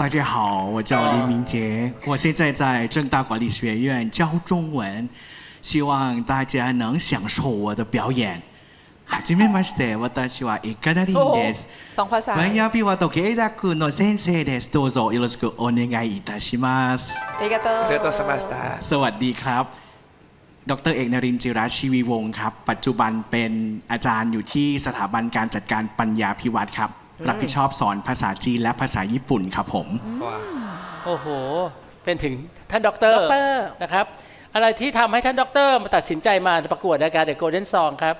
大家好，我叫林明杰，我现在在正大管理学院教中文，希望大家能享受我的表演。はじめまして、私は池田凛 โอ้โห です。 สองภาษา ワンヤビワとケイダ君の先生です。どうぞよろしくお願いいたします。 เอกาโต เรียกตัวสมาสตาร์ สวัสดีครับ ดรเอกนรินทร์จิราชีวีวงศ์ครับ ปัจจุบันเป็นอาจารย์อยู่ที่สถาบันการจัดการปัญญาพิวัตรครับ รับผิดชอบสอนภาษาจีนและภาษาญี่ปุ่นครับผมว้าวโอ้โห เป็นถึงท่านด็อกเตอร์ด็อกเตอร์ นะครับ อะไรที่ทำให้ท่านด็อกเตอร์มาตัดสินใจมาประกวดรายการ The Golden Song ครับ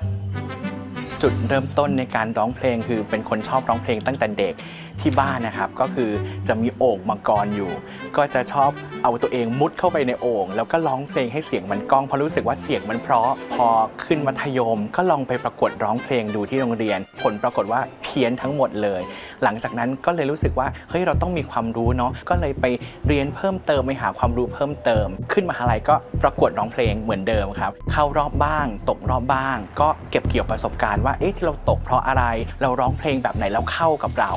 จุดเริ่มต้นในการร้องเพลง คือเป็นคนชอบร้องเพลงตั้งแต่เด็กที่บ้านนะครับ ก็คือจะมีโอ่งมังกรอยู่ ก็จะชอบเอาตัวเองมุดเข้าไปในโอ่งแล้วก็ร้องเพลงให้เสียงมันก้องเพราะรู้สึกว่าเสียงมันเพราะพอขึ้นมัธยม ก็ลองไปประกวดร้องเพลงดูที่โรงเรียน ผลปรากฏว่าเพี้ยนทั้งหมดเลย หลังจากนั้นก็เลยรู้สึกว่าเฮ้ยเราต้องมีความรู้เนาะก็เลยไปเรียนเพิ่มเติมไปหาความรู้เพิ่มเติม ขึ้นมหาลัยก็ประกวดร้องเพลงเหมือนเดิมครับเข้ารอบบ้าง ตกรอบบ้าง ก็เก็บเกี่ยวประสบการณ์ว่าเอ๊ะที่เราตกเพราะอะไร เราร้องเพลงแบบไหนแล้วเข้ากับเรา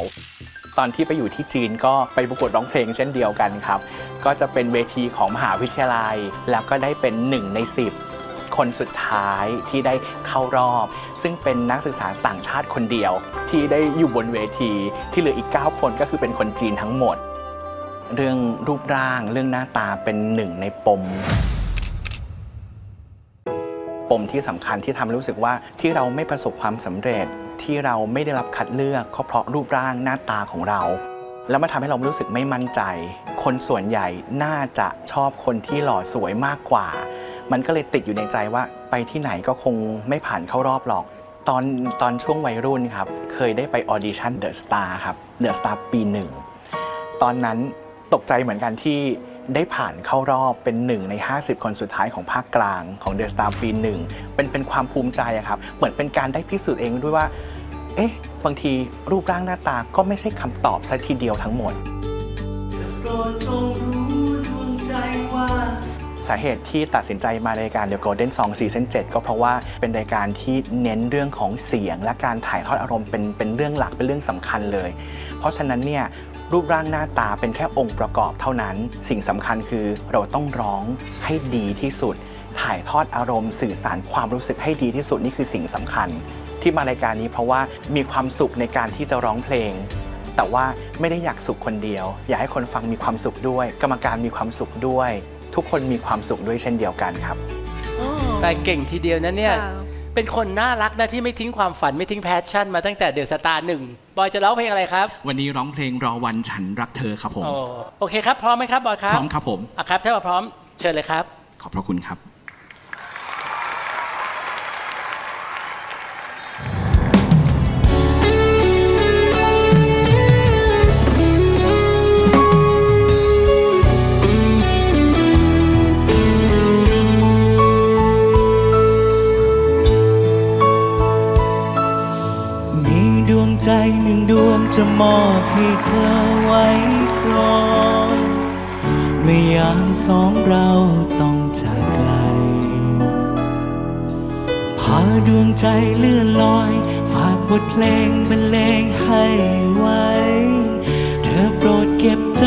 ตอนที่ไปอยู่ที่จีนก็ไปประกวดร้องเพลงเช่นเดียวกันครับ ก็จะเป็นเวทีของมหาวิทยาลัย แล้วก็ได้เป็นหนึ่งใน 10 คนสุดท้ายที่ได้เข้ารอบ ซึ่งเป็นนักศึกษาต่างชาติคนเดียว ที่ได้อยู่บนเวที ที่เหลืออีก 9 คนก็คือเป็นคนจีนทั้งหมด เรื่องรูปร่างเรื่องหน้าตาเป็นหนึ่งในปม ปมที่สำคัญที่ทำให้รู้สึกว่าที่เราไม่ประสบความสำเร็จที่เราไม่ได้รับคัดเลือกก็เพราะรูปร่างหน้าตาของเรา แล้วมันทำให้เรารู้สึกไม่มั่นใจ คนส่วนใหญ่น่าจะชอบคนที่หล่อสวยมากกว่า มันก็เลยติดอยู่ในใจว่าไปที่ไหนก็คงไม่ผ่านเข้ารอบหรอก ตอนตอนช่วงวัยรุ่นครับ เคยได้ไปออดิชั่นเดอะสตาร์ครับเดอะสตาร์ปีหนึ่งตอนนั้นตกใจเหมือนกันที่ได้ผ่านเข้ารอบเป็นหนึ่งใน 50 คนสุดท้ายของภาคกลางของเดอะสตาร์ปีหนึ่งเป็นเป็นความภูมิใจครับ เหมือนเป็นการได้พิสูจน์เองด้วยว่า เอ๊ะ บางทีรูปร่างหน้าตาก็ไม่ใช่คำตอบซะทีเดียวทั้งหมด สาเหตุที่ตัดสินใจมารายการ The Golden Song Season 7 ก็เพราะว่าเป็นรายการที่เน้นเรื่องของเสียง และการถ่ายทอดอารมณ์เป็นเป็นเรื่องหลักเป็นเรื่องสำคัญเลย เพราะฉะนั้นเนี่ยรูปร่างหน้าตาเป็นแค่องค์ประกอบเท่านั้น สิ่งสำคัญคือเราต้องร้องให้ดีที่สุด ถ่ายทอดอารมณ์สื่อสารความรู้สึกให้ดีที่สุดนี่คือสิ่งสำคัญ ที่มารายการนี้เพราะว่ามีความสุขในการที่จะร้องเพลงแต่ว่าไม่ได้อยากสุขคนเดียว อยากให้คนฟังมีความสุขด้วย กรรมการมีความสุขด้วย ทุกคนมีความสุขด้วยเช่นเดียวกันครับ แต่เก่งทีเดียวนะเนี่ย ค่ะ เป็นคนน่ารักนะที่ไม่ทิ้งความฝันไม่ทิ้งแพชชั่นมาตั้งแต่เดอะสตาร์หนึ่งบอยจะร้องเพลงอะไรครับวันนี้ร้องเพลงรอวันฉันรักเธอครับผม โอ้โอเคครับ พร้อมไหมครับบอยครับพร้อมครับผม อะครับ ถ้าพร้อมเชิญเลยครับ ขอบพระคุณครับ มีดวงใจหนึ่งดวงจะมอบให้เธอไว้ครองเมื่อยามสองเราต้องจากไกลพาดวงใจเลื่อนลอย ฝากบทเพลงบรรเลงให้ไว้ เธอโปรดเก็บใจ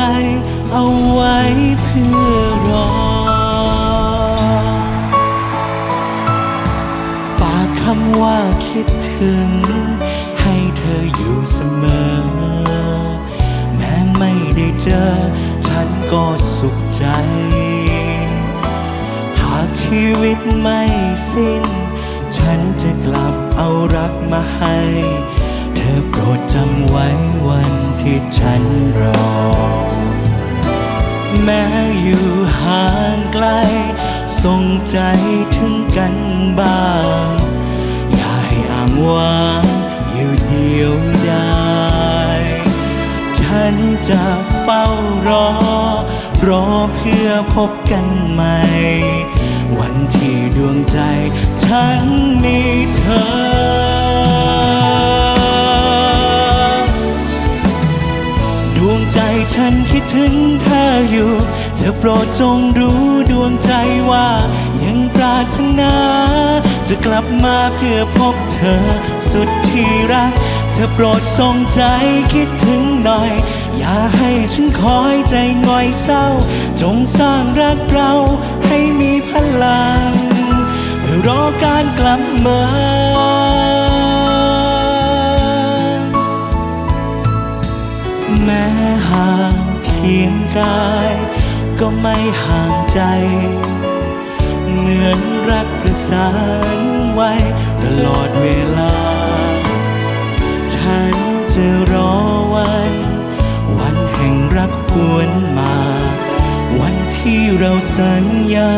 เอาไว้เพื่อรอ ฝากคำว่าคิดถึง อยู่เสมอ แม้ไม่ได้เจอ ฉันก็สุขใจ หากชีวิตไม่สิ้น ฉันจะกลับเอารักมาให้ เธอโปรดจำไว้วันที่ฉันรอ แม้อยู่ห่างไกล ส่งใจถึงกันบ้าง อย่าให้อ้างว้าง อยู่เดียวได้ฉันจะเฝ้ารอ รอเพื่อพบกันใหม่ วันที่ดวงใจ ฉันมีเธอดวงใจฉันคิดถึงเธออยู่ เธอโปรดจงรู้ดวงใจว่า ยังปรารถนา จะกลับมาเพื่อพบเธอ สุดที่รัก เธอโปรดทรงใจคิดถึงหน่อย อย่าให้ฉันคอยใจง่อยเศร้า จงสร้างรักเราให้มีพลังเพื่อรอการกลับมา วนมา วันที่เราสัญญา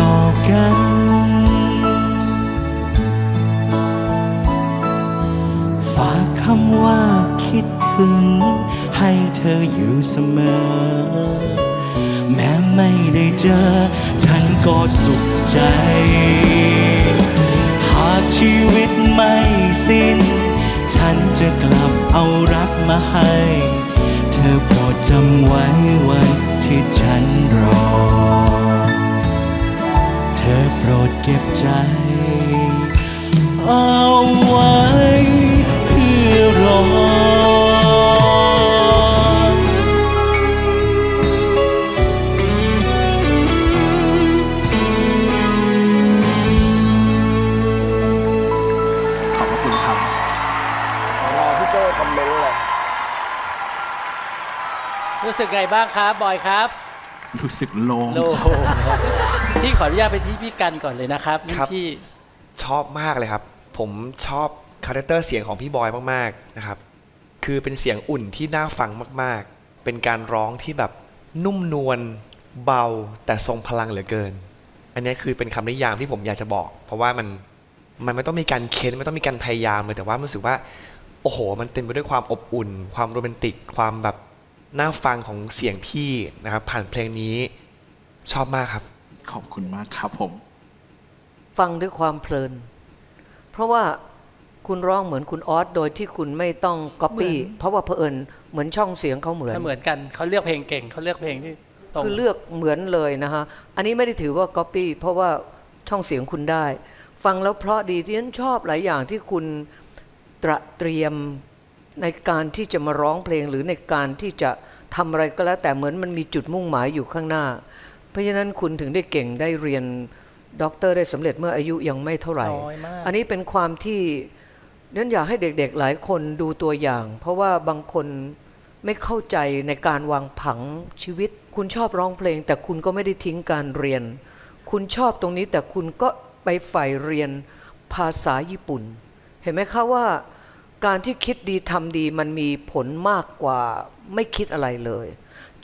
ต่อกัน ฝากคำว่าคิดถึง ให้เธออยู่เสมอ แม้ไม่ได้เจอ ฉันก็สุขใจ หากชีวิตไม่สิ้น ฉันจะกลับเอารักมาให้ อโปรดจำไว้วันที่ฉันรอ เธอโปรดเก็บใจ เอาไว้ บ้างครับบอยครับรู้สึกโล่งโลพี่ขออนุญาตไปที่พี่กันก่อนเลยนะครับนี่ครับ พี่ชอบมากเลยครับ ผมชอบคาแรคเตอร์เสียงของพี่บอยมากๆนะครับ คือเป็นเสียงอุ่นที่น่าฟังมากๆ เป็นการร้องที่แบบนุ่มนวลเบาแต่ทรงพลังเหลือเกิน อันนี้คือเป็นคำนิยามที่ผมอยากจะบอก เพราะว่ามันมันไม่ต้องมีการเค้นไม่ต้องมีการพยายามเลยแต่ว่ามันรู้สึกว่า โอ้โห มันเต็มไปด้วยความอบอุ่น ความโรแมนติก ความแบบ น่าฟังของเสียงพี่นะครับ ผ่านเพลงนี้ชอบมากครับ ขอบคุณมากครับผม ฟังด้วยความเพลิน เพราะว่าคุณร้องเหมือนคุณออสโดยที่คุณไม่ต้องก๊อปปี้เพราะว่าเผอิญเหมือนช่องเสียงเขาเหมือนถ้าเหมือนกันเขาเลือกเพลงเก่งเขาเลือกเพลงที่ตรงคือเลือกเหมือนเลยนะฮะอันนี้ไม่ได้ถือว่าก๊อปปี้เพราะว่าช่องเสียงคุณได้ ฟังแล้วเพราะดีที่ฉันชอบหลายอย่างที่คุณตระเตรียม ในการที่จะมาร้องเพลงหรือในการที่จะทำอะไรก็แล้ว แต่เหมือนมันมีจุดมุ่งหมายอยู่ข้างหน้า เพราะฉะนั้นคุณถึงได้เก่งได้เรียนด็อกเตอร์ได้สำเร็จเมื่ออายุยังไม่เท่าไหร่น้อยมากอันนี้เป็นความที่นั้นอยากให้เด็กๆหลายคนดูตัวอย่าง เพราะว่าบางคนไม่เข้าใจในการวางผังชีวิต คุณชอบร้องเพลง แต่คุณก็ไม่ได้ทิ้งการเรียน คุณชอบตรงนี้แต่คุณก็ไปใฝ่เรียนภาษาญี่ปุ่น เห็นไหมคะว่า การที่คิดดีทำดีมันมีผลมากกว่าไม่คิดอะไรเลย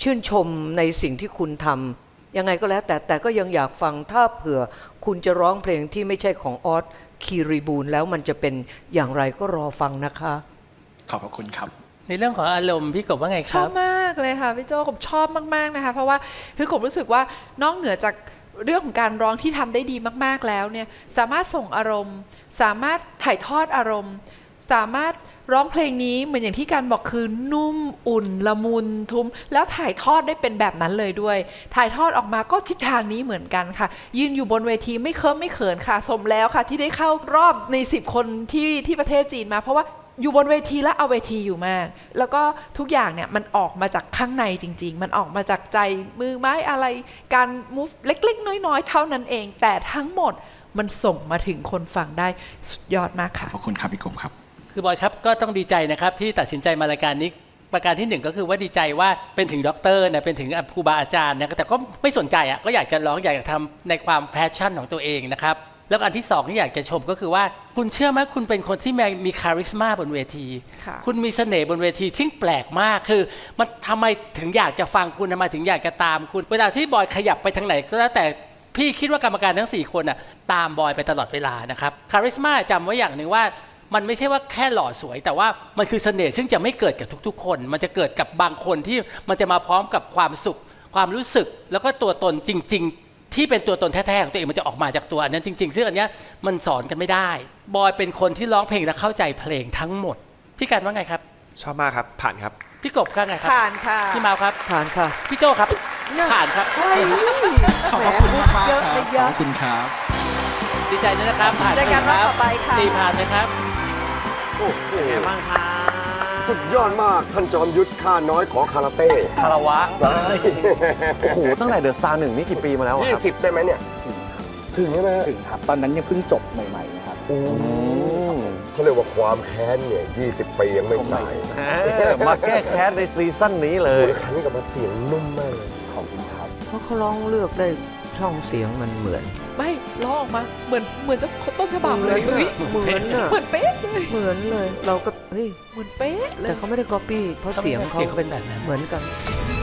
ชื่นชมในสิ่งที่คุณทำยังไงก็แล้วแต่แต่ก็ยังอยากฟังถ้าเผื่อคุณจะร้องเพลงที่ไม่ใช่ของออสคีรีบูลแล้วมันจะเป็นอย่างไรก็รอฟังนะคะ ขอบพระคุณครับ ในเรื่องของอารมณ์พี่กบว่าไงคชอรับบมากเลยค่ะพี่โจผมชอบมากๆนะคะ เพราะว่าคือกบรู้สึกว่านอกเหนือจากเรื่องของการร้องที่ทำได้ดีมากๆแล้วเนี่ยสามารถส่งอารมณ์ สามารถถ่ายทอดอารมณ์ สามารถร้องเพลงนี้เหมือนอย่างที่การบอกคือนุ่มอุ่นละมุนทุ้ม แล้วถ่ายทอดได้เป็นแบบนั้นเลยด้วย ถ่ายทอดออกมาก็ทิศทางนี้เหมือนกันค่ะ ยืนอยู่บนเวทีไม่เคิมไม่เขินค่ะ สมแล้วค่ะ ที่ได้เข้ารอบใน 10 คนที่ที่ประเทศจีนมา เพราะว่าอยู่บนเวทีและเอาเวทีอยู่มาก แล้วก็ทุกอย่างเนี่ยมันออกมาจากข้างในจริง ๆ มันออกมาจากใจมือไม้อะไร การ move เล็ก ๆ น้อย ๆ เท่านั้นเอง แต่ทั้งหมดมันส่งมาถึงคนฟังได้สุดยอดมากค่ะ ขอบคุณครับพี่กบครับ คือบอยครับก็ต้องดีใจนะครับที่ตัดสินใจมารายการนี้ประการที่หนึ่งก็คือว่าดีใจว่าเป็นถึงด็อกเตอร์นะเป็นถึงครูบาอาจารย์นะแต่ก็ไม่สนใจอะก็อยากจะร้องอยากจะทำในความแพชชั่นของตัวเองนะครับแล้วอันที่สองที่อยากจะชมก็คือว่า คุณเชื่อไหมคุณเป็นคนที่มีมีคาริสมาบนเวทีค่ะคุณมีเสน่ห์บนเวทีที่แปลกมากคือ มันทำไมถึงอยากจะฟังคุณทำไมถึงอยากจะตามคุณ เวลาที่บอยขยับไปทางไหนก็แล้วแต่พี่คิดว่ากรรมการทั้ง 4 คนอะตามบอยไปตลอดเวลานะครับคาริสมาจำไว้อย่างหนึ่งว่า มันไม่ใช่ว่าแค่หล่อสวย แต่ว่ามันคือเสน่ห์ซึ่งจะไม่เกิดกับทุกๆ คน มันจะเกิดกับบางคนที่มันจะมาพร้อมกับความสุข ความรู้สึก แล้วก็ตัวตนจริง ๆ ที่เป็นตัวตนแท้ๆของตัวเองมันจะออกมาจากตัวอันนั้นจริงๆซึ่งอันเนี้ยมันสอนกันไม่ได้ บอยเป็นคนที่ร้องเพลงและเข้าใจเพลงทั้งหมดพี่การว่าไงครับ ชอบมากครับ ผ่านครับ พี่กบก็ไงครับ ผ่านค่ะ พี่มาวครับ ผ่านค่ะ พี่โจครับ ผ่านครับเฮ้ยขอบพระคุณมากๆเยอะคเลรับยขเยอบอะพระคุณครับ ดีใจด้วยนะครับ ผ่านเจอกันรอบต่อไปค่ะสี่ผ่านนะครับ เป็นไงบ้างครับสุดยอดมากท่านจอมยุทธข้าน้อยขอคาราเต้คารวะได้โอ้โหตั้งแต่เดอะสตาร์หนึ่งนี่กี่ปีมาแล้วอะยี่ครับสิบได้ไหมเนี่ย ถึงใช่ไหมฮะถึงครับ ตอนนั้นยังเพิ่งจบใหม่ ๆ นะครับ โอ้อืมเขาเรียกว่าความแค้นเนี่ยยี่สิบปียังไม่สายแหมมาแก้แค้นในซีซั่นนี้เลโอ้ย ยครั้งนี้กับมาเสียงนุ่มมากเลย ขอบคุณครับ เพราะเขาร้องเลือกได้ ช่องเสียงมันเหมือน ไม่ร้องออกมาเหมือนเหมือนเจะต้นฉบับเลยเหมืเฮ้ยอนน่ะเหมือนเป๊ะเลยเหมือนเลย เราก็เฮ้ยเหมือนเป๊ะเลยแต่เขาไม่ได้ก๊อปปี้เพราะเสียงเขาเสียงเขาเป็นแบบนั้น เหมือนกันเ